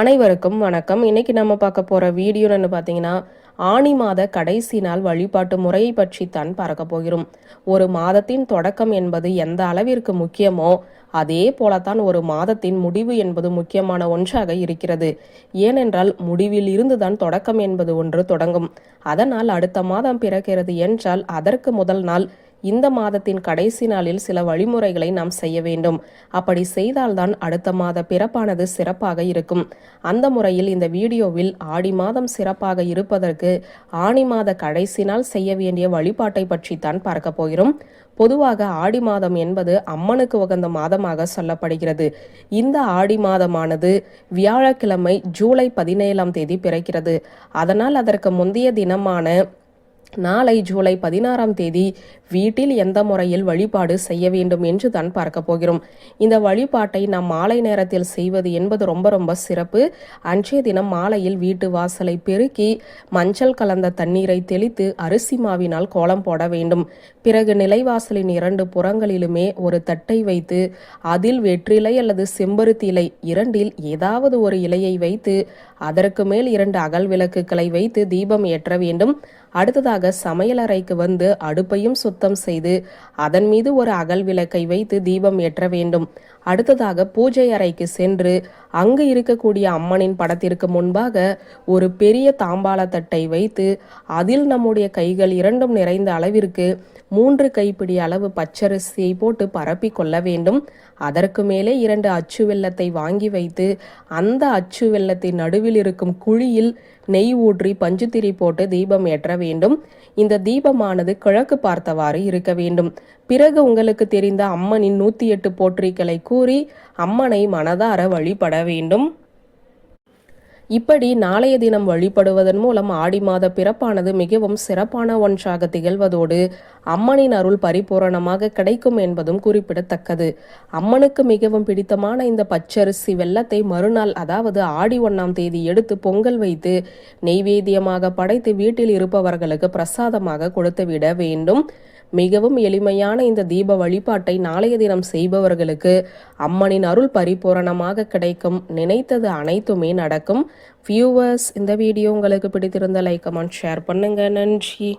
அனைவருக்கும் வணக்கம். இன்னைக்கு நம்ம பார்க்க போகிற வீடியோன்னு பார்த்தீங்கன்னா ஆணி மாத கடைசி நாள் வழிபாட்டு முறையை பற்றி தான் பார்க்க போகிறோம். ஒரு மாதத்தின் தொடக்கம் என்பது எந்த அளவிற்கு முக்கியமோ அதே போலத்தான் ஒரு மாதத்தின் முடிவு என்பது முக்கியமான ஒன்றாக இருக்கிறது. ஏனென்றால் முடிவில் இருந்துதான் தொடக்கம் என்பது ஒன்று தொடங்கும். அதனால் அடுத்த மாதம் பிறக்கிறது என்றால் அதற்கு முதல் நாள் இந்த மாதத்தின் கடைசி நாளில் சில வழிமுறைகளை நாம் செய்ய வேண்டும். அப்படி செய்தால்தான் அடுத்த மாத பிறப்பானது சிறப்பாக இருக்கும். அந்த முறையில் இந்த வீடியோவில் ஆடி மாதம் சிறப்பாக இருப்பதற்கு ஆணி மாத கடைசி நாள் செய்ய வேண்டிய வழிபாட்டை பற்றி தான் பார்க்க போகிறோம். பொதுவாக ஆடி மாதம் என்பது அம்மனுக்கு உகந்த மாதமாக சொல்லப்படுகிறது. இந்த ஆடி மாதமானது வியாழக்கிழமை ஜூலை பதினேழாம் தேதி பிறக்கிறது. அதனால் அதற்கு முந்தைய தினமான நாளை ஜூலை பதினாறாம் தேதி வீட்டில் எந்த முறையில் வழிபாடு செய்ய வேண்டும் என்று தான் பார்க்க போகிறோம். இந்த வழிபாட்டை நாம் மாலை நேரத்தில் செய்வது என்பது ரொம்ப ரொம்ப சிறப்பு. அன்றைய தினம் மாலையில் வீட்டு வாசலை பெருக்கி மஞ்சள் கலந்த தண்ணீரை தெளித்து அரிசி மாவினால் கோலம் போட வேண்டும். பிறகு நிலைவாசலின் இரண்டு புறங்களிலுமே ஒரு தட்டை வைத்து அதில் வெற்றிலை அல்லது செம்பருத்தி இலை இரண்டில் ஏதாவது ஒரு இலையை வைத்து அதற்கு மேல் இரண்டு அகல் விளக்குகளை வைத்து தீபம் ஏற்ற வேண்டும். அடுத்ததாக சமையலறைக்கு வந்து அடுப்பையும் சுத்தம் செய்து அதன் மீது ஒரு அகல் விளக்கை வைத்து தீபம் ஏற்ற வேண்டும். அடுத்ததாக பூஜை அறைக்கு சென்று அங்கு இருக்கக்கூடிய அம்மனின் படத்திற்கு முன்பாக ஒரு பெரிய தாம்பாளத்தட்டை வைத்து அதில் நம்முடைய கைகள் இரண்டும் நிறைந்த அளவிற்கு மூன்று கைப்பிடி அளவு பச்சரிசியை போட்டு பரப்பி கொள்ள வேண்டும். அதற்கு மேலே இரண்டு அச்சு வெள்ளத்தை வாங்கி வைத்து அந்த அச்சு வெள்ளத்தின் நடுவில் இருக்கும் குழியில் நெய் ஊற்றி பஞ்சுத்திரி போட்டு தீபம் ஏற்ற வேண்டும். இந்த தீபமானது கிழக்கு பார்த்தவாறு இருக்க வேண்டும். பிறகு உங்களுக்கு தெரிந்த அம்மனின் நூத்தி எட்டு போற்றிகளை கூறி அம்மனை மனதார வழிபட வேண்டும். இப்படி நாளைய தினம் வழிபடுவதன் மூலம் ஆடி மாத பிறப்பானது மிகவும் சிறப்பான ஒன்றாக திகழ்வதோடு அம்மனின் அருள் பரிபூரணமாக கிடைக்கும் என்பதும் குறிப்பிடத்தக்கது. அம்மனுக்கு மிகவும் பிடித்தமான இந்த பச்சரிசி வெள்ளத்தை மறுநாள் அதாவது ஆடி ஒன்றாம் தேதி எடுத்து பொங்கல் வைத்து நெய்வேத்தியமாக படைத்து வீட்டில் இருப்பவர்களுக்கு பிரசாதமாக கொடுத்துவிட வேண்டும். மிகவும் எளிமையான இந்த தீப வழிபாட்டை நாளைய தினம் செய்பவர்களுக்கு அம்மனின் அருள் பரிபூரணமாக கிடைக்கும். நினைத்தது அனைத்துமே நடக்கும். வியூவர்ஸ் இந்த வீடியோ உங்களுக்கு பிடித்திருந்த லைக் கமெண்ட் ஷேர் பண்ணுங்க. நன்றி.